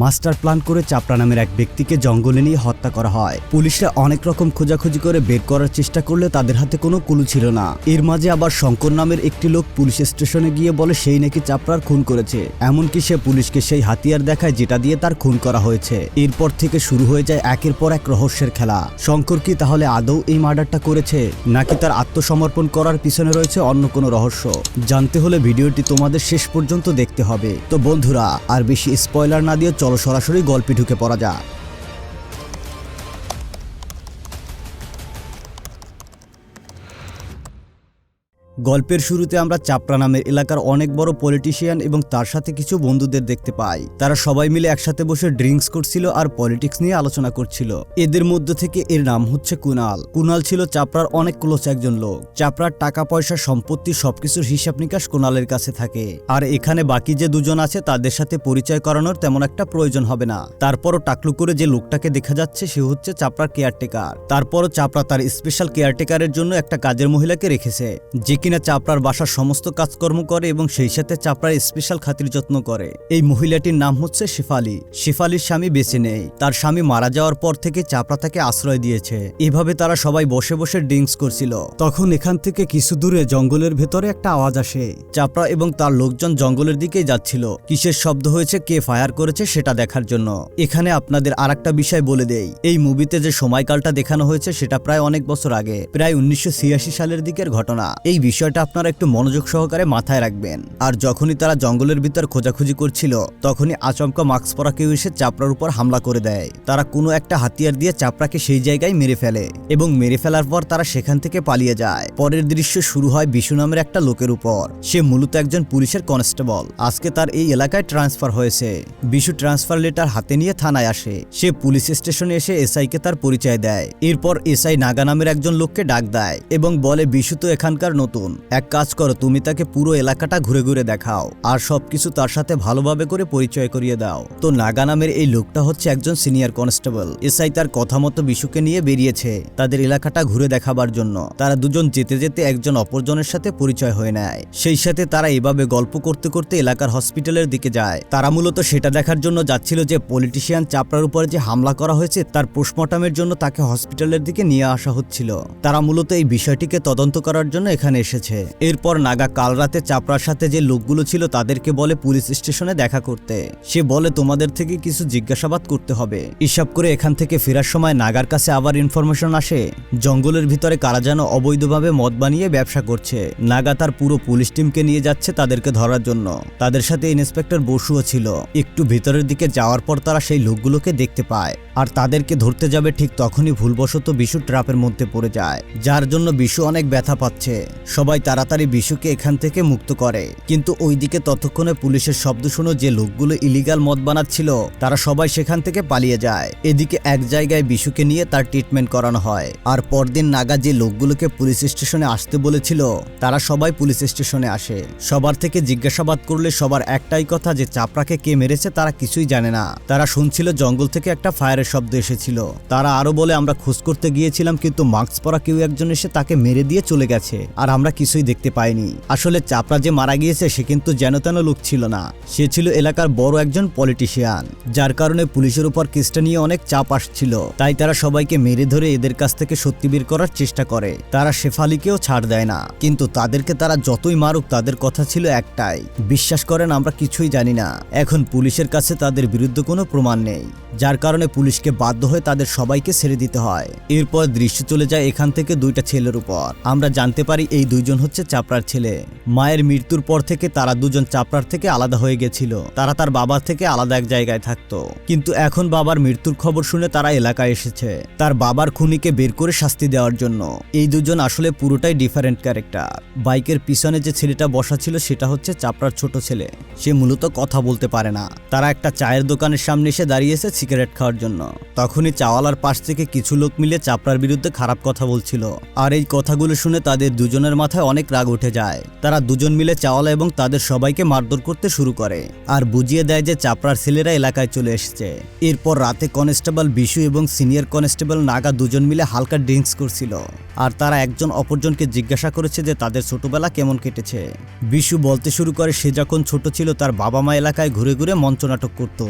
Master plan করে চাপড়া নামের এক ব্যক্তিকে জঙ্গলে নিয়ে হত্যা করা হয়। পুলিশরা অনেক রকম খোঁজাখুঁজি করে বের করার চেষ্টা করলে তাদের হাতে কোনো কুলু ছিল না। এর মাঝে আবার শঙ্কর নামের একটি লোক পুলিশ স্টেশনে গিয়ে বলে, সেই নাকি চাপড়ার খুন করেছে। এমনকি সে পুলিশকে সেই হাতিয়ার দেখায় যেটা দিয়ে তার খুন করা হয়েছে। এরপর থেকে শুরু হয়ে যায় একের পর এক রহস্যের খেলা। শঙ্কর কি তাহলে আদৌ এই মার্ডারটা করেছে, নাকি তার আত্মসমর্পণ করার পিছনে রয়েছে অন্য কোনো রহস্য? জানতে হলে ভিডিওটি তোমাদের শেষ পর্যন্ত দেখতে হবে। তো বন্ধুরা, আর বেশি স্পয়লার না দিয়ে চলো সরাসরি গল্পে ঢুকে পড়া যাক। গল্পের শুরুতে আমরা চাপড়া নামের এলাকার অনেক বড় পলিটিশিয়ান এবং তার সাথে কিছু বন্ধুদের দেখতে পাই। তারা সবাই মিলে একসাথে বসে ড্রিঙ্কস করছিল আর পলিটিক্স নিয়ে আলোচনা করছিল। এদের মধ্যে থেকে এর নাম হচ্ছে কুনাল। কুনাল ছিল চাপড়ার অনেক ক্লোজ একজন লোক। চাপড়ার টাকা পয়সা সম্পত্তি সবকিছুর হিসাব নিকাশ কুনালের কাছে থাকে। আর এখানে বাকি যে দুজন আছে, তাদের সাথে পরিচয় করানোর তেমন একটা প্রয়োজন হবে না। তারপরও টাকলু করে যে লোকটাকে দেখা যাচ্ছে, সে হচ্ছে চাপড়ার কেয়ারটেকার তারপরও চাপড়া তার স্পেশাল কেয়ারটেকারের জন্য একটা কাজের মহিলাকে রেখেছে। যে কিনা চাপড়ার বাসার সমস্ত কাজকর্ম করে এবং সেই সাথে চাপড়ার স্পেশাল খাতির যত্ন করে। এই মহিলাটির নাম হচ্ছে শেফালি। শেফালির স্বামী বেঁচে নেই। তার স্বামী মারা যাওয়ার পর থেকে চাপড়া তাকে আশ্রয় দিয়েছে। এভাবে তারা সবাই বসে বসে ড্রিঙ্কস করছিল। তখন এখান থেকে কিছু দূরে জঙ্গলের ভেতরে একটা আওয়াজ আসে। চাপড়া এবং তার লোকজন জঙ্গলের দিকে যাচ্ছিল। কিসের শব্দ হয়েছে, কে ফায়ার করেছে সেটা দেখার জন্য। এখানে আপনাদের আরেকটা বিষয় বলে দেই। এই মুভিতে যে সময়কালটা দেখানো হয়েছে সেটা প্রায় অনেক বছর আগে, প্রায় উনিশশো ছিয়াশি সালের দিকের ঘটনা। এই বিষয়টা আপনারা একটু মনোযোগ সহকারে মাথায় রাখবেন। আর যখনই তারা জঙ্গলের ভিতর খোঁজাখুঁজি করছিল, তখনই আচমকা মাস্ক পরা কেউ এসে চাপড়ার উপর হামলা করে দেয়। তারা কোনো একটা হাতিয়ার দিয়ে চাপড়াকে সেই জায়গায় মেরে ফেলে এবং মেরে ফেলার পর তারা সেখান থেকে পালিয়ে যায়। পরের দৃশ্য শুরু হয় বিশু নামের একটা লোকের উপর। সে মূলত একজন পুলিশের কনস্টেবল। আজকে তার এই এলাকায় ট্রান্সফার হয়েছে। বিশু ট্রান্সফার লেটার হাতে নিয়ে থানায় আসে। সে পুলিশ স্টেশনে এসে এসআইকে তার পরিচয় দেয়। এরপর এসআই নাগা নামের একজন লোককে ডাক দেয় এবং বলে, বিশু তো এখানকার নতুন। এক কাজ করো, তুমি তাকে পুরো এলাকাটা ঘুরে ঘুরে দেখাও, আর সবকিছু তার সাথে ভালোভাবে করে পরিচয় করিয়ে দাও। তো নাগা নামের এই লোকটা হচ্ছে একজন সিনিয়র কনস্টেবল। এসআই তার কথা মতো বিশুকে নিয়ে বেরিয়েছে, তাদের এলাকাটা ঘুরে দেখাবার জন্য। তারা দুজন যেতে যেতে একজন অপরজনের সাথে পরিচয় হয়ে নেয়। সেই সাথে তারা এভাবে গল্প করতে করতে এলাকার হসপিটালের দিকে যায়। তারা মূলত সেটা দেখার জন্য যাচ্ছিল যে পলিটিশিয়ান চাপড়ার উপরে যে হামলা করা হয়েছে, তার পোস্টমর্টমের জন্য তাকে হসপিটালের দিকে নিয়ে আসা হচ্ছিল। তারা মূলত এই বিষয়টিকে তদন্ত করার জন্য এখানে এসেছে। এরপর নাগা কাল রাতে চাপড়ার সাথে যে লোকগুলো ছিল তাদেরকে বলে পুলিশ স্টেশনে দেখা করতে। সে বলে, তোমাদের থেকে কিছু জিজ্ঞাসাবাদ করতে হবে। হিসাব করে এখান থেকে ফেরার সময় নাগার কাছে আবার ইনফরমেশন আসে। জঙ্গলের ভিতরে কারা যেন অবৈধভাবে মদ বানিয়ে ব্যবসা করছে। নাগা তার পুরো পুলিশ টিমকে নিয়ে যাচ্ছে তাদেরকে ধরার জন্য। তাদের সাথে ইন্সপেক্টর বসুও ছিল। একটু ভিতরের দিকে যাওয়ার পর তারা সেই লোকগুলোকে দেখতে পায়। আর তাদেরকে ধরতে যাবে ঠিক তখনই ভুলবশত বিশু ট্রাপের মধ্যে পড়ে যায়। যার জন্য বিশু অনেক ব্যথা পাচ্ছে। সবাই তাড়াতাড়ি বিশুকে এখান থেকে মুক্ত করে। কিন্তু ওইদিকে ততক্ষণে পুলিশের শব্দ শুনো যে লোকগুলো ইলিগাল মদ বানাচ্ছিল, তারা সবাই সেখান থেকে পালিয়ে যায়। এদিকে এক জায়গায় বিশুকে নিয়ে তার ট্রিটমেন্ট করানো হয়। আর পরদিন নাগা যে লোকগুলোকে পুলিশ স্টেশনে আসতে বলেছিল, তারা সবাই পুলিশ স্টেশনে আসে। সবার থেকে জিজ্ঞাসাবাদ করলে সবার একটাই কথা যে চাপড়াকে কে মেরেছে তারা কিছুই জানে না। তারা শুনছিল জঙ্গল থেকে একটা ফায়ারের শব্দ এসেছিল। তারা আরও বলে, আমরা খোঁজ করতে গিয়েছিলাম, কিন্তু মাস্ক পরা কেউ একজন এসে তাকে মেরে দিয়ে চলে গেছে। আর আমরা কিছুই দেখতে পাইনি আসলে চাপড়া যে মারা গিয়েছে, সে কিন্তু যেন তেন লোক ছিল না। সে ছিল এলাকার বড় একজন পলিটিশিয়ান, যার কারণে পুলিশের উপর কেসটা নিয়ে অনেক চাপ আসছিল। তাই তারা সবাইকে মেরে ধরে এদের কাছ থেকে সত্যি বের করার চেষ্টা করে। তারা শেফালিকেও ছাড় দেয় না। কিন্তু তাদেরকে তারা যতই মারুক, তাদের কথা ছিল একটাই। বিশ্বাস করেন, আমরা কিছুই জানি না। এখন পুলিশের কাছে তাদের বিরুদ্ধে কোনো প্রমাণ নেই। যার কারণে পুলিশকে বাধ্য হয়ে তাদের সবাইকে ছেড়ে দিতে হয়। এরপর দৃশ্য চলে যায় এখান থেকে দুইটা ছেলের উপর। আমরা জানতে পারি, এই দুইজন হচ্ছে চাপড়ার ছেলে। মায়ের মৃত্যুর পর থেকে তারা দুজন চাপড়ার থেকে আলাদা হয়ে গেছিল। তারা তার বাবার থেকে আলাদা এক জায়গায় থাকতো। কিন্তু এখন বাবার মৃত্যুর খবর শুনে তারা এলাকায় এসেছে। তার বাবার খুনিকে বের করে শাস্তি দেওয়ার জন্য। এই দুজন আসলে পুরোটাই ডিফারেন্ট ক্যারেক্টার বাইকের পিছনে যে ছেলেটা বসা ছিল সেটা হচ্ছে চাপড়ার ছোট ছেলে। সে মূলত কথা বলতে পারে না। তারা একটা চায়ের দোকানের সামনে এসে দাঁড়িয়েছে সিগারেট খাওয়ার জন্য। তখনই চাওয়ালার পাশ থেকে কিছু লোক মিলে চাপড়ার বিরুদ্ধে খারাপ কথা বলছিল। আর এই কথাগুলো শুনে তাদের দুজনের মাথায় মাথায় অনেক রাগ উঠে যায়। তারা দুজন মিলে চাওয়ালা এবং তাদের সবাইকে মারধর করতে শুরু করে আর বুঝিয়ে দেয় যে চাপড়ার ছেলেরা এলাকায় চলে এসেছে। এরপর রাতে কনস্টেবল বিশু এবং সিনিয়র কনস্টেবল নাগা দুজন মিলে হালকা ড্রিঙ্কস করছিল আর তারা একজন অপরজনকে জিজ্ঞাসা করেছে যে তাদের ছোটবেলা কেমন কেটেছে। বিশু বলতে শুরু করে সে যখন ছোট ছিল তার বাবা মা এলাকায় ঘুরে ঘুরে মঞ্চনাটক করত।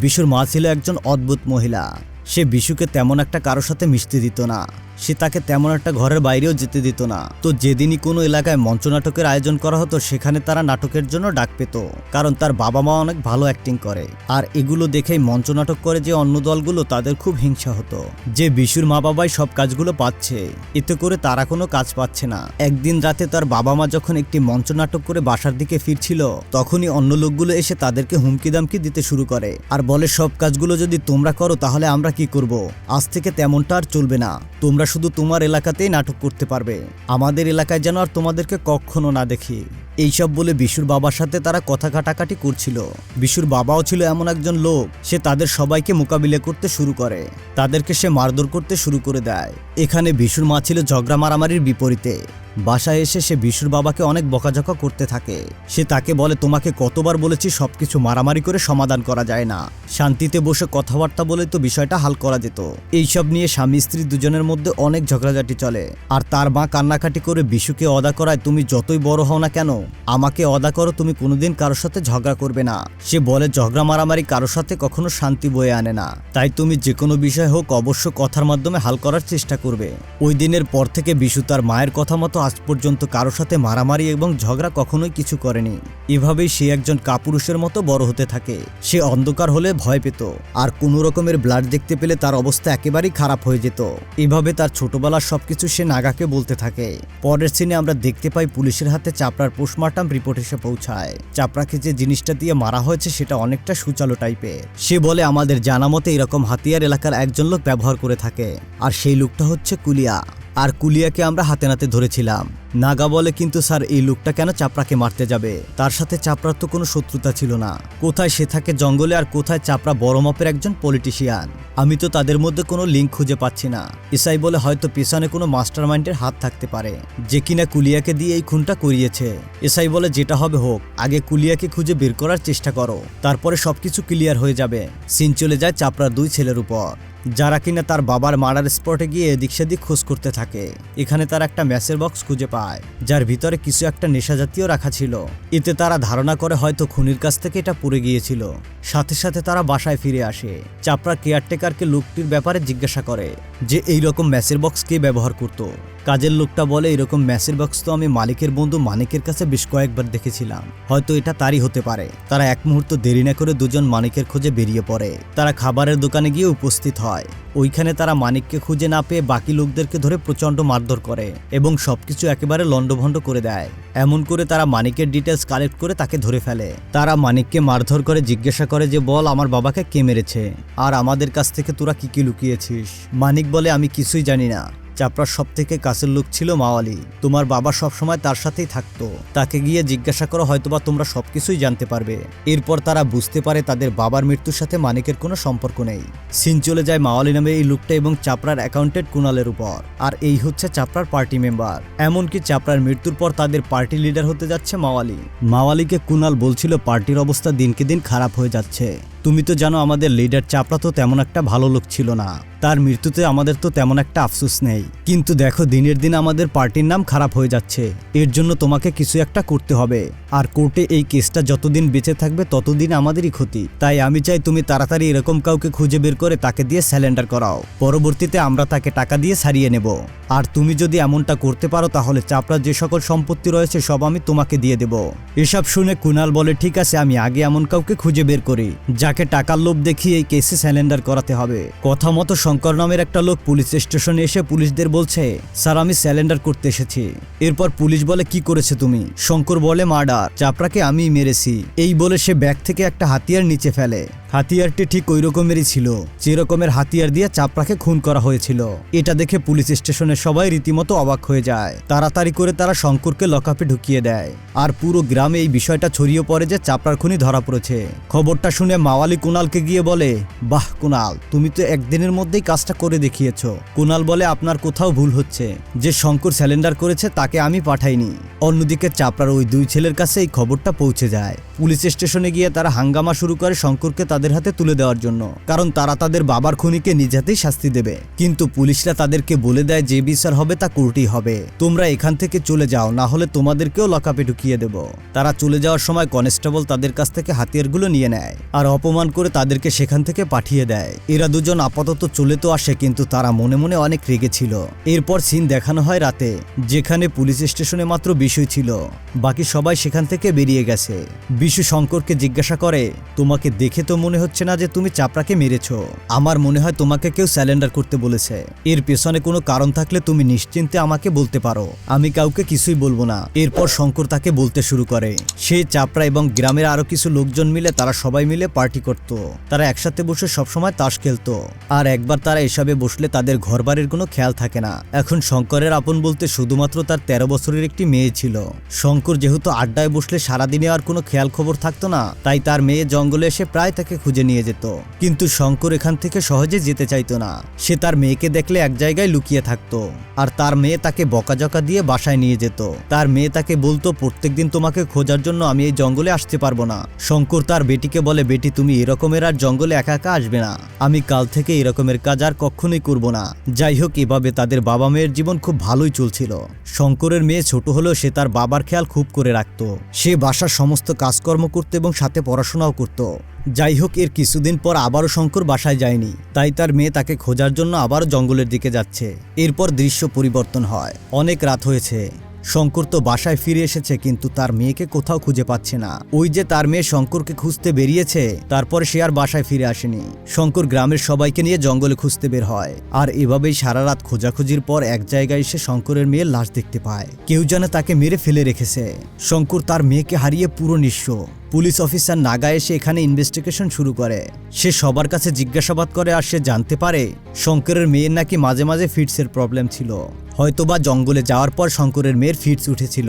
বিশুর মা ছিল একজন অদ্ভুত মহিলা। সে বিশুকে তেমন একটা কারোর সাথে মিশতে দিত না। সে তাকে তেমন একটা ঘরের বাইরেও যেতে দিত না। তো যেদিনই কোনো এলাকায় মঞ্চনাটকের আয়োজন করা হতো, সেখানে তারা নাটকের জন্য ডাক পেত, কারণ তার বাবা মা অনেক ভালো অ্যাক্টিং করে। আর এগুলো দেখেই মঞ্চনাটক করে যে অন্য দলগুলো, তাদের খুব হিংসা হতো। যে বিশুর মা বাবাই সব কাজগুলো পাচ্ছে, এতে করে তারা কোনো কাজ পাচ্ছে না। একদিন রাতে তার বাবা মা যখন একটি মঞ্চনাটক করে বাসার দিকে ফিরছিল, তখনই অন্য লোকগুলো এসে তাদেরকে হুমকি দামকি দিতে শুরু করে। আর বলে, সব কাজগুলো যদি তোমরা করো, তাহলে আমরা কি করব? আজ থেকে তেমনটা আর চলবে না। তোমরা শুধু তোমার এলাকাতেই নাটক করতে পারবে। আমাদের এলাকায় যেন আর তোমাদেরকে কখনো না দেখি। এইসব বলে বিশুর বাবার সাথে তারা কথা কাটাকাটি করছিল। বিশুর বাবাও ছিল এমন একজন লোক, সে তাদের সবাইকে মোকাবিলা করতে শুরু করে। তাদেরকে সে মারধর করতে শুরু করে দেয়। এখানে বিশুর মা ছিল ঝগড়া মারামারির বিপরীতে। বাসায় এসে সে বিশুর বাবাকে অনেক বকাঝকা করতে থাকে। সে তাকে বলে, তোমাকে কতবার বলেছি সবকিছু মারামারি করে সমাধান করা যায় না। শান্তিতে বসে কথাবার্তা বলে তো বিষয়টা হাল করা যেত। এইসব নিয়ে স্বামী স্ত্রী দুজনের মধ্যে অনেক ঝগড়াঝাটি চলে। আর তার মা কান্নাকাটি করে বিশুকে অদা করায়, তুমি যতই বড় হও না কেন আমাকে অদা করো, তুমি কোনোদিন কারোর সাথে ঝগড়া করবে না। সে বলে, ঝগড়া মারামারি কারোর সাথে কখনো শান্তি বয়ে আনে না। তাই তুমি যে কোনো বিষয় হোক, অবশ্য কথার মাধ্যমে হাল করার চেষ্টা করবে। ওই দিনের পর থেকে বিশু তার মায়ের কথা মতো আজ পর্যন্ত কারোর সাথে মারামারি এবং ঝগড়া কখনোই কিছু করেনি। এভাবেই সে একজন কাপুরুষের মতো বড় হতে থাকে। সে অন্ধকার হলে ভয় পেত। আর কোনো রকমের ব্লাড দেখতে পেলে তার অবস্থা একেবারেই খারাপ হয়ে যেত। এভাবে তার ছোটবেলার সবকিছু সে নাগাকে বলতে থাকে। পরের সিনে আমরা দেখতে পাই পুলিশের হাতে চাপড়ার পোস্টমর্টম রিপোর্ট এসে পৌঁছায়। চাপড়াকে যে জিনিসটা দিয়ে মারা হয়েছে সেটা অনেকটা সুচালো টাইপের সে বলে, আমাদের জানা মতে এরকম হাতিয়ার এলাকার একজন লোক ব্যবহার করে থাকে। আর সেই লোকটা হচ্ছে কুলিয়া। আর কুলিয়াকে আমরা হাতে নাতে ধরেছিলাম। নাগা বলে, কিন্তু স্যার, এই লোকটা কেন চাপড়াকে মারতে যাবে? তার সাথে চাপড়ার তো কোনো শত্রুতা ছিল না। কোথায় সে থাকে জঙ্গলে আর কোথায় চাপড়া বড় মাপের একজন পলিটিশিয়ান? আমি তো তাদের মধ্যে কোনো লিঙ্ক খুঁজে পাচ্ছি না। ইসাই বলে, হয়তো পেছনে কোনো মাস্টার মাইন্ডের হাত থাকতে পারে, যে কিনা কুলিয়াকে দিয়ে এই খুনটা করিয়েছে। এসআই বলে, যেটা হবে হোক, আগে কুলিয়াকে খুঁজে বের করার চেষ্টা করো, তারপরে সবকিছু ক্লিয়ার হয়ে যাবে। সিন চলে যায় চাপড়ার দুই ছেলের উপর। যারা কিনা তার বাবার মার্ডার স্পটে গিয়ে এদিক সেদিক খোঁজ করতে থাকে। এখানে তারা একটা ম্যাসের বক্স খুঁজে পায়, যার ভিতরে কিছু একটা নেশা জাতীয় রাখা ছিল। এতে তারা ধারণা করে হয়তো খুনির কাছ থেকে এটা পড়ে গিয়েছিল। সাথে সাথে তারা বাসায় ফিরে আসে। চাপড়া কেয়ারটেকারকে লোকটির ব্যাপারে জিজ্ঞাসা করে। যে এই রকম ম্যাসের বক্স কে ব্যবহার করত। কাজের লোকটা বলে, এরকম ম্যাসের বক্স তো আমি মালিকের বন্ধু মানিকের কাছে বেশ কয়েকবার দেখেছিলাম। হয়তো এটা তারই হতে পারে। তারা এক মুহূর্ত দেরি না করে দুজন মানিকের খোঁজে বেরিয়ে পড়ে। তারা খাবারের দোকানে গিয়ে উপস্থিত হয়। ওইখানে তারা মানিককে খুঁজে না পেয়ে বাকি লোকদেরকে ধরে প্রচণ্ড মারধর করে এবং সবকিছু একেবারে লণ্ডভণ্ড করে দেয়। এমন করে তারা মানিকের ডিটেলস কালেক্ট করে তাকে ধরে ফেলে। তারা মানিককে মারধর করে জিজ্ঞাসা করে যে, বল, আমার বাবাকে কে মেরেছে? আর আমাদের কাছ থেকে তোরা কি কি লুকিয়েছিস? মানিক বলে আমি কিছুই জানি না। চাপড়ার সব থেকে কাছের লোক ছিল মাওয়ালি। তোমার বাবা সবসময় তার সাথেই থাকতো। তাকে গিয়ে জিজ্ঞাসা করো, হয়তোবা তোমরা সবকিছুই জানতে পারবে। এরপর তারা বুঝতে পারে তাদের বাবার মৃত্যুর সাথে মানিকের কোনো সম্পর্ক নেই। সিন চলে যায় মাওয়ালি নামে এই লোকটা এবং চাপড়ার অ্যাকাউন্টেন্ট কুনালের উপর। আর এই হচ্ছে চাপড়ার পার্টি মেম্বার। এমনকি চাপড়ার মৃত্যুর পর তাদের পার্টি লিডার হতে যাচ্ছে মাওয়ালি। মাওয়ালিকে কুনাল বলছিল, পার্টির অবস্থা দিনকে দিন খারাপ হয়ে যাচ্ছে। তুমি তো জানো আমাদের লিডার চাপড়া তো তেমন একটা ভালো লোক ছিল না। তার মৃত্যুতে আমাদের তো তেমন একটা আফসোস নেই। কিন্তু দেখো, দিনের দিন আমাদের পার্টির নাম খারাপ হয়ে যাচ্ছে। এর জন্য তোমাকে কিছু একটা করতে হবে। আর কোর্টে এই কেসটা যতদিন বেঁচে থাকবে, ততদিন আমাদেরই ক্ষতি। তাই আমি চাই তুমি তাড়াতাড়ি এরকম কাউকে খুঁজে বের করে তাকে দিয়ে স্যালেন্ডার করাও। পরবর্তীতে আমরা তাকে টাকা দিয়ে সারিয়ে নেব। আর তুমি যদি এমনটা করতে পারো, তাহলে চাপড়ার যে সকল সম্পত্তি রয়েছে, সব আমি তোমাকে দিয়ে দেব। এসব শুনে কুনাল বলে, ঠিক আছে, আমি আগে এমন কাউকে খুঁজে বের করি। যাকে টাকার লোভ দেখিয়ে এই কেসে স্যালেন্ডার করাতে হবে। কথা মতো শঙ্কর নামের একটা লোক পুলিশ স্টেশনে এসে পুলিশদের বলছে, স্যার, আমি স্যালেন্ডার করতে এসেছি। এরপর পুলিশ বলে, কি করেছে তুমি? শঙ্কর বলে, মার্ডার, চাপড়াকে আমি মেরেছি। এই বলে সে ব্যাগ থেকে একটা হাতিয়ার নিচে ফেলে। হাতিয়ারটি ঠিক ওই রকমেরই ছিল, যে রকমের হাতিয়ার দিয়ে চাপড়াকে খুন করা হয়েছিল। এটা দেখে পুলিশ স্টেশনে সবাই রীতিমতো অবাক হয়ে যায়। তাড়াতাড়ি করে তারা শঙ্করকে লকআপে ঢুকিয়ে দেয়। আর পুরো গ্রামে এই বিষয়টা ছড়িয়ে পড়ে যে চাপড়ার খুনি ধরা পড়েছে। খবরটা শুনে মাওয়ালি কুনালকে গিয়ে বলে, বাহ কুনাল তুমি তো একদিনের মধ্যেই কাজটা করে দেখিয়েছো। কুনাল বলে, আপনার কোথাও ভুল হচ্ছে। যে শঙ্কর স্যালেন্ডার করেছে, তাকে আমি পাঠাইনি। অন্যদিকে চাপড়ার ওই দুই ছেলের কাছে এই খবরটা পৌঁছে যায়। পুলিশ স্টেশনে গিয়ে তারা হাঙ্গামা শুরু করে শঙ্করকে তাদের হাতে তুলে দেওয়ার জন্য। কারণ তারা তাদের বাবার খুনিকে নিজ হাতেই শাস্তি দেবে। কিন্তু পুলিশরা তাদেরকে বলে দেয়, যে বিচার হবে, তা কোর্টেই হবে। তোমরা এখান থেকে চলে যাও, না হলে তোমাদেরকেও লকআপে ঢুকিয়ে দেব। তারা চলে যাওয়ার সময় কনস্টেবল তাদের কাছ থেকে হাতিয়ারগুলো নিয়ে নেয়। আর অপমান করে তাদেরকে সেখান থেকে পাঠিয়ে দেয়। এরা দুজন আপাতত চলে তো আসে, কিন্তু তারা মনে মনে অনেক রেগে ছিল। এরপর সিন দেখানো হয় রাতে, যেখানে পুলিশ স্টেশনে মাত্র বিষয় ছিল। বাকি সবাই সেখান থেকে বেরিয়ে গেছে। বিশু শঙ্করকে জিজ্ঞাসা করে, তোমাকে দেখে তো মনে হচ্ছে না যে তুমি চাপড়াকে মেরেছো। আমার মনে হয় তোমাকে কেউ স্যালেন্ডার করতে বলেছে। এর পেছনে কোনো কারণ থাকলে তুমি নিশ্চিন্তে আমাকে বলতে পারো। আমি কাউকে কিছুই বলব না। এরপর শঙ্কর তাকে বলতে শুরু করে। সে চাপড়া এবং গ্রামের আরও কিছু লোকজন মিলে, তারা সবাই মিলে পার্টি করত। তারা একসাথে বসে সবসময় তাস খেলতো। আর একবার তারা এসবে বসলে তাদের ঘরবাড়ির কোনো খেয়াল থাকে না। এখন শঙ্করের আপন বলতে শুধুমাত্র তার তেরো বছরের একটি মেয়ে ছিল। শঙ্কর যেহেতু আড্ডায় বসলে সারাদিনে আর কোনো খেয়াল খবর থাকতো না, তাই তার মেয়ে জঙ্গলে এসে প্রায় তাকে খুঁজে নিয়ে যেত। কিন্তু শঙ্কর এখান থেকে সহজে যেতে চাইতো না। সে তার মেয়েকে দেখলে এক জায়গায় লুকিয়ে থাকতো। আর তার মেয়ে তাকে বকাজকা দিয়ে বাসায় নিয়ে যেত। তার মেয়ে তাকে বলতো, প্রত্যেকদিন তোমাকে খোঁজার জন্য আমি এই জঙ্গলে আসতে পারব না। শঙ্কর তার বেটিকে বলে, বেটি, তুমি এরকমের আর জঙ্গলে একা একা আসবে না। আমি কাল থেকে এরকমের কাজ আর কখনোই করব না। যাই হোক, এভাবে তাদের বাবা মেয়ের জীবন খুব ভালোই চলছিল। শঙ্করের মেয়ে ছোট হলেও সে তার বাবার খেয়াল খুব করে রাখত। সে বাসার সমস্ত কাজকর্ম করত এবং সাথে পড়াশোনাও করত। যাই হোক, এর কিছুদিন পর আবারও শঙ্কর বাসায় যায়নি। তাই তার মেয়ে তাকে খোঁজার জন্য আবারও জঙ্গলের দিকে যাচ্ছে। এরপর দৃশ্য পরিবর্তন হয়। অনেক রাত হয়েছে। শঙ্কর তো বাসায় ফিরে এসেছে, কিন্তু তার মেয়েকে কোথাও খুঁজে পাচ্ছে না। ওই যে তার মেয়ে শঙ্করকে খুঁজতে বেরিয়েছে, তারপরে সে আর বাসায় ফিরে আসেনি। শঙ্কর গ্রামের সবাইকে নিয়ে জঙ্গলে খুঁজতে বের হয়, আর এভাবেই সারা রাত খোঁজাখুঁজির পর এক জায়গায় এসে শঙ্করের মেয়ের লাশ দেখতে পায়। কেউ যেন তাকে মেরে ফেলে রেখেছে। শঙ্কর তার মেয়েকে হারিয়ে পুরো নিঃস্ব। পুলিশ অফিসার নাগা এসে এখানে ইনভেস্টিগেশন শুরু করে। সে সবার কাছে জিজ্ঞাসাবাদ করে, আর সে জানতে পারে, শঙ্করের মেয়ের নাকি মাঝে মাঝে ফিটসের প্রবলেম ছিল। হয়তোবা জঙ্গলে যাওয়ার পর শঙ্করের মেয়ের ফিটস উঠেছিল।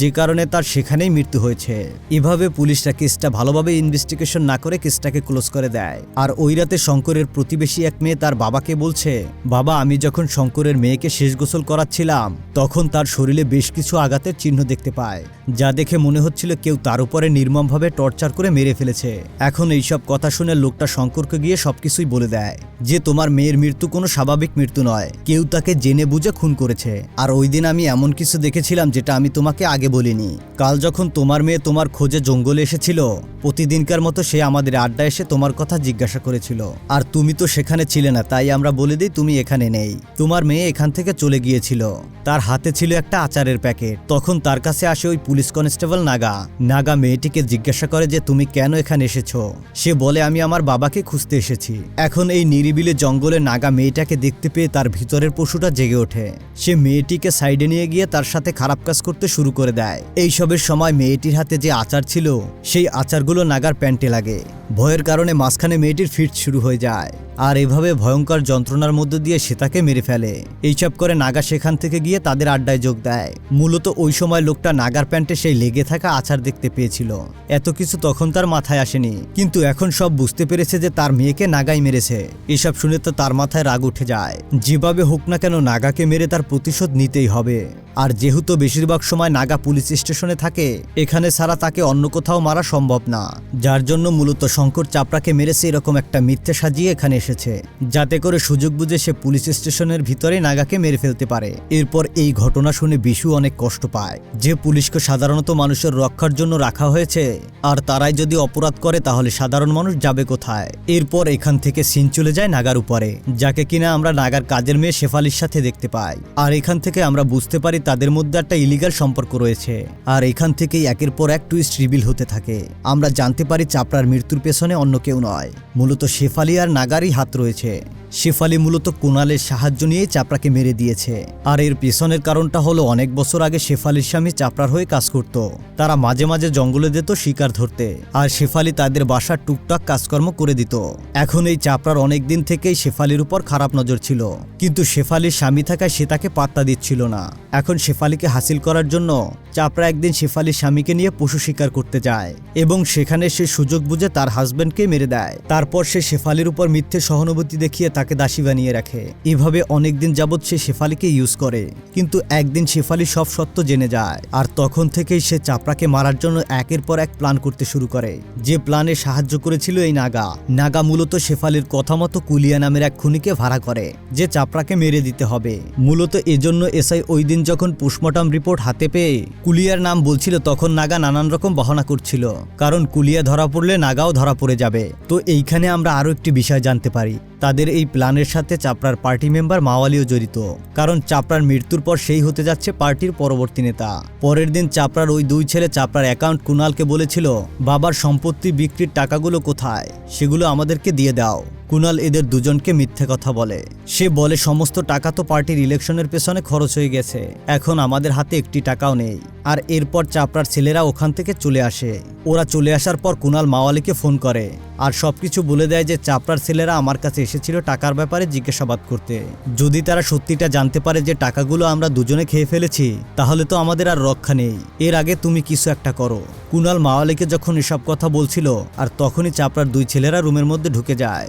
যে কারণে তার সেখানেই মৃত্যু হয়েছে। এভাবে পুলিশরা কেসটা ভালোভাবে ইনভেস্টিগেশন না করে কেসটাকে ক্লোজ করে দেয়। আর ওই রাতে শঙ্করের প্রতিবেশী এক মেয়ে তার বাবাকে বলছে, বাবা, আমি যখন শঙ্করের মেয়েকে শেষ গোসল করাচ্ছিলাম, তখন তার শরীরে বেশ কিছু আঘাতের চিহ্ন দেখতে পায়, যা দেখে মনে হচ্ছিল কেউ তার উপরে নির্মমভাবে টর্চার করে মেরে ফেলেছে। এখন এইসব কথা শুনে লোকটা শঙ্করকে গিয়ে সবকিছুই বলে দেয়, যে তোমার মেয়ের মৃত্যু কোনো স্বাভাবিক মৃত্যু নয়। কেউ তাকে জেনে বুঝে খুন করেছে। আর ওই দিন আমি এমন কিছু দেখেছিলাম যেটা আমি তোমাকে আগে বলিনি। কাল যখন তোমার মেয়ে তোমার খোঁজে জঙ্গলে এসেছিল, প্রতিদিনকার মতো সে আমাদের আড্ডা এসে তোমার কথা জিজ্ঞাসা করেছিল। আর তুমি তো সেখানে ছিলে না, তাই আমরা বলে দিই তুমি এখানে নেই। তোমার মেয়ে এখান থেকে চলে গিয়েছিল। তার হাতে ছিল একটা আচারের প্যাকেট। তখন তার কাছে আসে ওই পুলিশ কনস্টেবল নাগা। নাগা মেয়েটিকে জিজ্ঞাসা করে যে তুমি কেন এখানে এসেছ? সে বলে, আমি আমার বাবাকে খুঁজতে এসেছি। এখন এই নিরিবিলে জঙ্গলে নাগা মেয়েটাকে দেখতে পেয়ে তার ভিতরের পশুটা জেগে ওঠে। সে মেয়েটিকে সাইডে নিয়ে গিয়ে তার সাথে খারাপ কাজ করতে শুরু করে দেয়। এইসবের সময় মেয়েটির হাতে যে আচার ছিল, সেই আচারগুলো নাগার প্যান্টে লাগে। ভয়ের কারণে মাঝখানে মেয়েটির ফিট শুরু হয়ে যায়। আর এভাবে ভয়ঙ্কর যন্ত্রণার মধ্য দিয়ে সে তাকে মেরে ফেলে। এইসব করে নাগা সেখান থেকে গিয়ে তাদের আড্ডায় যোগ দেয়। মূলত ওই সময় লোকটা নাগার প্যান্টে সেই লেগে থাকা আচার দেখতে পেয়েছিল। এত কিছু তখন তার মাথায় আসেনি। কিন্তু এখন সব বুঝতে পেরেছে যে তার মেয়েকে নাগাই মেরেছে। এসব শুনে তো তার মাথায় রাগ উঠে যায়। যেভাবে হোক না কেন নাগাকে মেরে তার প্রতিশোধ নিতেই হবে। আর যেহেতু বেশিরভাগ সময় নাগা পুলিশ স্টেশনে থাকে, এখানে ছাড়া তাকে অন্য কোথাও মারা সম্ভব না। যার জন্য মূলত শঙ্কর চাপড়াকে মেরেছে এরকম একটা মিথ্যে সাজিয়ে এখানে এসেছে, যাতে করে সুযোগ বুঝে সে পুলিশ স্টেশনের ভিতরে নাগাকে মেরে ফেলতে পারে। এরপর এই ঘটনা শুনে বিশু অনেক কষ্ট পায়। যে পুলিশকে সাধারণত মানুষের রক্ষার জন্য রাখা হয়েছে, আর তারাই যদি অপরাধ করে, তাহলে সাধারণ মানুষ যাবে কোথায়? এরপর এখান থেকে সিন চলে যায় নাগার উপরে, যাকে কিনা আমরা নাগার কাজের মেয়ে শেফালির সাথে দেখতে পাই। আর এখান থেকে আমরা বুঝতে পারি তাদের মধ্যে একটা ইলিগাল সম্পর্ক রয়েছে। আর এখান থেকেই একের পর এক টুইস্ট রিভিল হতে থাকে। আমরা জানতে পারি চাপড়ার মৃত্যুর পেছনে অন্য কেউ নয়। মূলত শেফালি আর নাগারই হাত রয়েছে। শেফালি মূলত কুণালের সাহায্য নিয়ে চাপড়াকে মেরে দিয়েছে। আর এর পেছনের কারণটা হলো অনেক বছর আগে শেফালির স্বামী চাপড়ার হয়ে কাজ করত। তারা মাঝে মাঝে জঙ্গলে যেত শিকার ধরতে। আর শেফালি তাদের বাসার টুকটাক কাজকর্ম করে দিত। এখন এই চাপড়ার অনেক দিন থেকেই শেফালির উপর খারাপ নজর ছিল। কিন্তু শেফালির স্বামী থাকায় সে তাকে পাত্তা দিচ্ছিল না। এখন শেফালিকে হাসিল করার জন্য চাপড়া একদিন শেফালির স্বামীকে নিয়ে পশু শিকার করতে যায় এবং সেখানে সে সুযোগ বুঝে তার হাজবেন্ডকে মেরে দেয়। তারপর সে শেফালির উপর মিথ্যে সহানুভূতি দেখিয়ে দাসী বানিয়ে রাখে। এভাবে অনেকদিন যাবৎ সে শেফালিকে ইউজ করে। কিন্তু একদিন শেফালি সব সত্য জেনে যায়। আর তখন থেকেই সে চাপড়াকে মারার জন্য একের পর এক প্ল্যান করতে শুরু করে। যে প্ল্যানে সাহায্য করেছিল এই নাগা। নাগা মূলত শেফালির কথা মতো কুলিয়া নামের এক খুনিকে ভাড়া করে, যে চাপড়াকে মেরে দিতে হবে। মূলত এজন্য এসআই ওই দিন যখন পোস্টমর্টম রিপোর্ট হাতে পেয়ে কুলিয়ার নাম বলছিল, তখন নাগা নানান রকম বাহনা করছিল। কারণ কুলিয়া ধরা পড়লে নাগাও ধরা পড়ে যাবে। তো এইখানে আমরা আরও একটি বিষয় জানতে পারি। তাদের এই প্ল্যানের সাথে চাপড়ার পার্টি মেম্বার মাওয়ালিও জড়িত, কারণ চাপড়ার মৃত্যুর পর সেই হতে যাচ্ছে পার্টির পরবর্তী নেতা। পরের দিন চাপড়ার ওই দুই ছেলে চাপড়ার অ্যাকাউন্ট কুনালকে বলেছিল, বাবার সম্পত্তি বিক্রির টাকাগুলো কোথায়? সেগুলো আমাদেরকে দিয়ে দাও। কুনাল এদের দুজনকে মিথ্যে কথা বলে। সে বলে, সমস্ত টাকা তো পার্টির ইলেকশনের পেছনে খরচ হয়ে গেছে। এখন আমাদের হাতে একটি টাকাও নেই। আর এরপর চাপড়ার ছেলেরা ওখান থেকে চলে আসে। ওরা চলে আসার পর কুনাল মাওয়ালিকে ফোন করে আর সবকিছু বলে দেয় যে, চাপড়ার ছেলেরা আমার কাছে এসেছিল টাকার ব্যাপারে জিজ্ঞাসাবাদ করতে। যদি তারা সত্যিটা জানতে পারে যে টাকাগুলো আমরা দুজনে খেয়ে ফেলেছি, তাহলে তো আমাদের আর রক্ষা নেই। এর আগে তুমি কিছু একটা করো। কুনাল মাওয়ালিকে যখন এসব কথা বলছিল, আর তখনই চাপড়ার দুই ছেলেরা রুমের মধ্যে ঢুকে যায়।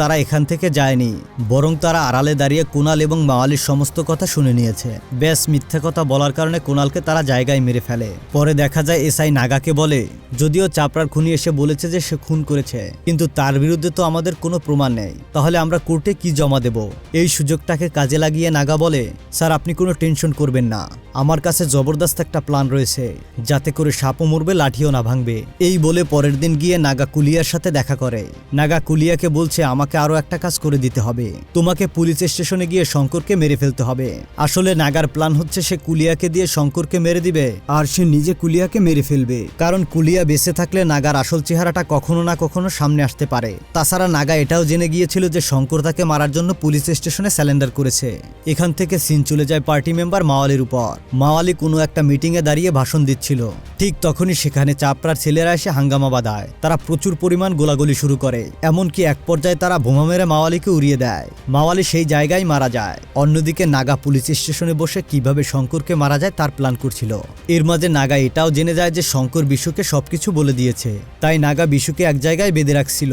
তারা এখান থেকে যায়নি, বরং তারা আড়ালে দাঁড়িয়ে কুনাল এবং মাওয়ালির সমস্ত কথা শুনে নিয়েছে। ব্যাস, মিথ্যে কথা বলার কারণে কুনালকে তারা জায়গায় মেরে ফেলে। পরে দেখা যায় এসআই নাগাকে বলে, যদিও চাপড়ার খুনি এসে বলেছে যে সে খুন করেছে, কিন্তু তার বিরুদ্ধে তো আমাদের কোনো প্রমাণ নেই। তাহলে আমরা কোর্টে কি জমা দেব? এই সুযোগটাকে কাজে লাগিয়ে নাগা বলে, স্যার, আপনি কোনো টেনশন করবেন না। আমার কাছে জবরদস্ত একটা প্ল্যান রয়েছে, যাতে করে সাপও মরবে, লাঠিও না ভাঙবে। এই বলে পরের দিন গিয়ে নাগা কুলিয়ার সাথে দেখা করে। নাগা কুলিয়াকে বলছে আমাকে আরও একটা কাজ করে দিতে হবে। তোমাকে পুলিশ স্টেশনে গিয়ে শঙ্করকে মেরে ফেলতে হবে। আসলে নাগার প্ল্যান হচ্ছে সে কুলিয়াকে দিয়ে শঙ্করকে মেরে দিবে, আর সে নিজে কুলিয়াকে মেরে ফেলবে। কারণ কুলিয়া বেঁচে থাকলে নাগার আসল চেহারাটা কখনো না কখনো সামনে আসতে পারে। তাছাড়া নাগা এটাও জেনে গিয়েছিল যে শঙ্কর তাকে মারার জন্য পুলিশ স্টেশনে স্যালেন্ডার করেছে। এখান থেকে সিন চলে যায় পার্টি মেম্বার মাওয়ালির উপর। মাওয়ালি কোনো একটা মিটিংয়ে দাঁড়িয়ে ভাষণ দিচ্ছিল। ঠিক তখনই সেখানে চাপড়ার ছেলেরা এসে হাঙ্গামা বাঁধায়। তারা প্রচুর পরিমাণ গোলাগুলি শুরু করে। এমনকি এক পর্যায়ে তারা বোমা মেরে মাওয়ালিকে উড়িয়ে দেয়। মাওয়ালি সেই জায়গায় মারা যায়। অন্যদিকে নাগা পুলিশ স্টেশনে বসে কীভাবে শঙ্করকে মারা যায় তার প্ল্যান করছিল। এর মাঝে নাগা এটাও জেনে যায় যে শঙ্কর বিশুকে সবকিছু বলে দিয়েছে। তাই নাগা বিশুকে এক জায়গায় বেঁধে রাখছিল,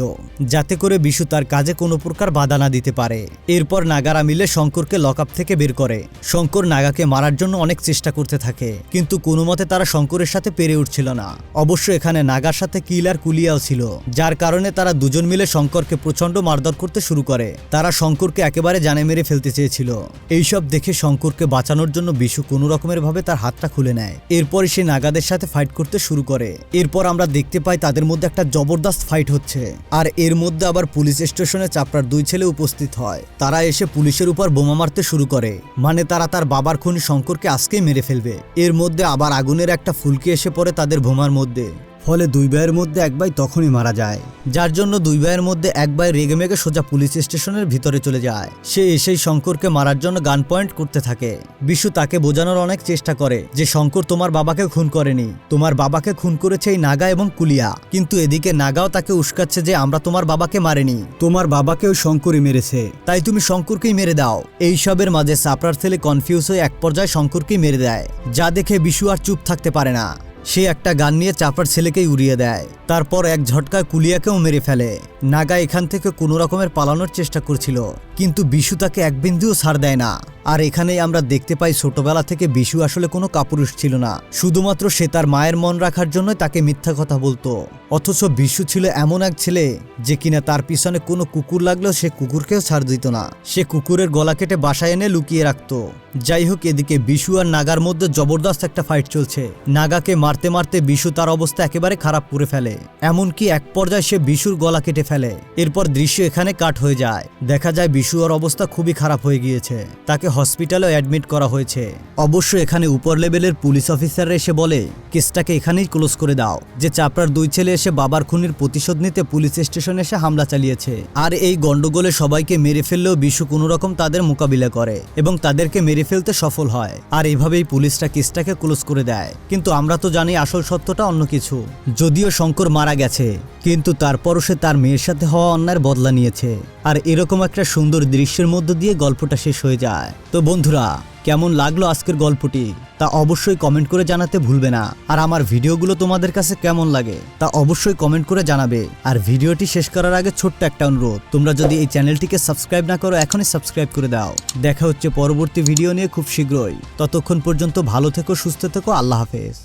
যাতে করে বিশু তার কাজে কোনো প্রকার বাধা না দিতে পারে। এরপর নাগারা মিলে শঙ্করকে লকআপ থেকে বের করে। শঙ্কর নাগাকে মারার জন্য অনেক চেষ্টা করতে থাকে, কিন্তু কোনো মতে তারা শঙ্করের সাথে পেরে উঠছিল না। অবশ্য এখানে নাগার সাথে কিলার কুলিয়াও ছিল, যার কারণে তারা দুজন মিলে শঙ্করকে প্রচণ্ড মারধর করতে শুরু করে। তারা শঙ্করকে একেবারে জানে মেরে ফেলতে চেয়েছিল। এইসব দেখে শঙ্করকে বাঁচানোর জন্য বিশু কোনো রকমের ভাবে তার হাতটা খুলে নেয়। এরপরই সে নাগাদের সাথে ফাইট করতে শুরু করে। এরপর আমরা দেখতে পাই তাদের মধ্যে একটা জবরদস্ত ফাইট হচ্ছে। আর এর মধ্যে আবার পুলিশ স্টেশনে চাপড়ার দুই ছেলে উপস্থিত হয়। তারা এসে পুলিশের উপর বোমা মারতে শুরু করে। মানে তারা তার বাবার খুনি শঙ্করকে আজকেই মেরে ফেলবে। এর মধ্যে আবার আগুনের একটা ফুলকি এসে পড়ে তাদের বোমার মধ্যে। ফলে দুই ভাইয়ের মধ্যে এক ভাই তখনই মারা যায়। যার জন্য দুই ভাইয়ের মধ্যে এক ভাই রেগে মেগে সোজা পুলিশ স্টেশনের ভিতরে চলে যায়। সে এসেই শঙ্করকে মারার জন্য গান পয়েন্ট করতে থাকে। বিশু তাকে বোঝানোর অনেক চেষ্টা করে যে, শঙ্কর, তোমার বাবাকে খুন করেনি। তোমার বাবাকে খুন করেছে এই নাগা এবং কুলিয়া। কিন্তু এদিকে নাগাও তাকে উস্কাচ্ছে যে, আমরা তোমার বাবাকে মারেনি। তোমার বাবাকেও শঙ্করই মেরেছে। তাই তুমি শঙ্করকেই মেরে দাও। এইসবের মাঝে সাপড়ার ছেলে কনফিউজ হয়ে এক পর্যায়ে শঙ্করকেই মেরে দেয়। যা দেখে বিশু আর চুপ থাকতে পারে না। সে একটা গান নিয়ে চাপার ছেলেকেই উড়িয়ে দেয়। তারপর এক ঝটকায় কুলিয়াকেও মেরে ফেলে। নাগা এখান থেকে কোনো রকমের পালানোর চেষ্টা করছিল। কিন্তু বিশু তাকে এক বিন্দুও ছাড় দেয় না। আর এখানেই আমরা দেখতে পাই ছোটবেলা থেকে বিশু আসলে কোনো কাপুরুষ ছিল না। শুধুমাত্র সে তার মায়ের মন রাখার জন্য তাকে মিথ্যা কথা বলতো। অথচ বিশু ছিল এমন এক ছেলে যে কিনা তার পিছনে কোনো কুকুর লাগলেও সে কুকুরকেও ছাড় দিত না। সে কুকুরের গলা কেটে বাসায় এনে লুকিয়ে রাখতো। যাই হোক, এদিকে বিশু আর নাগার মধ্যে জবরদস্ত একটা ফাইট চলছে। নাগাকে মারতে মারতে বিশু তার অবস্থা একেবারে খারাপ করে ফেলে। এমনকি এক পর্যায়ে সে বিশুর গলা কেটে ফেলে। এরপর দৃশ্য এখানে কাট হয়ে যায়। দেখা যায় বিশু ওর অবস্থা খুবই খারাপ হয়ে গিয়েছে। তাকে হসপিটালেও অ্যাডমিট করা হয়েছে। অবশ্য এখানে উপর লেভেলের পুলিশ অফিসাররা এসে বলে, কেসটাকে এখানেই ক্লোজ করে দাও। যে চাপড়ার দুই ছেলে এসে বাবার খুনির প্রতিশোধ নিতে পুলিশ স্টেশনে এসে হামলা চালিয়েছে। আর এই গন্ডগোলে সবাইকে মেরে ফেললেও বিশু কোনো রকম তাদের মোকাবিলা করে এবং তাদেরকে মেরে ফেলতে সফল হয়। আর এভাবেই পুলিশটা কেসটাকে ক্লোজ করে দেয়। কিন্তু আমরা তো জানি আসল সত্যটা অন্য কিছু। যদিও শঙ্কর মারা গেছে, কিন্তু তারপরও সে তার মেয়ের সাথে হওয়া অন্যায়ের বদলা নিয়েছে। আর এরকম একটা সুন্দর দৃশ্যের মধ্য দিয়ে গল্পটা শেষ হয়ে যায়। তো বন্ধুরা, কেমন লাগল আজকের গল্পটি? তা অবশ্যই কমেন্ট করে জানাতে ভুলবে না। আর আমার ভিডিওগুলো তোমাদের কাছে কেমন লাগে, তা অবশ্যই কমেন্ট করে জানাবে। আর ভিডিওটি শেষ করার আগে ছোট্ট একটা অনুরোধ, তোমরা যদি এই চ্যানেলটিকে সাবস্ক্রাইব না করো, এখনই সাবস্ক্রাইব করে দাও। দেখা হচ্ছে পরবর্তী ভিডিও নিয়ে খুব শীঘ্রই। ততক্ষণ পর্যন্ত ভালো থেকো, সুস্থ থেকো, আল্লাহ হাফেজ।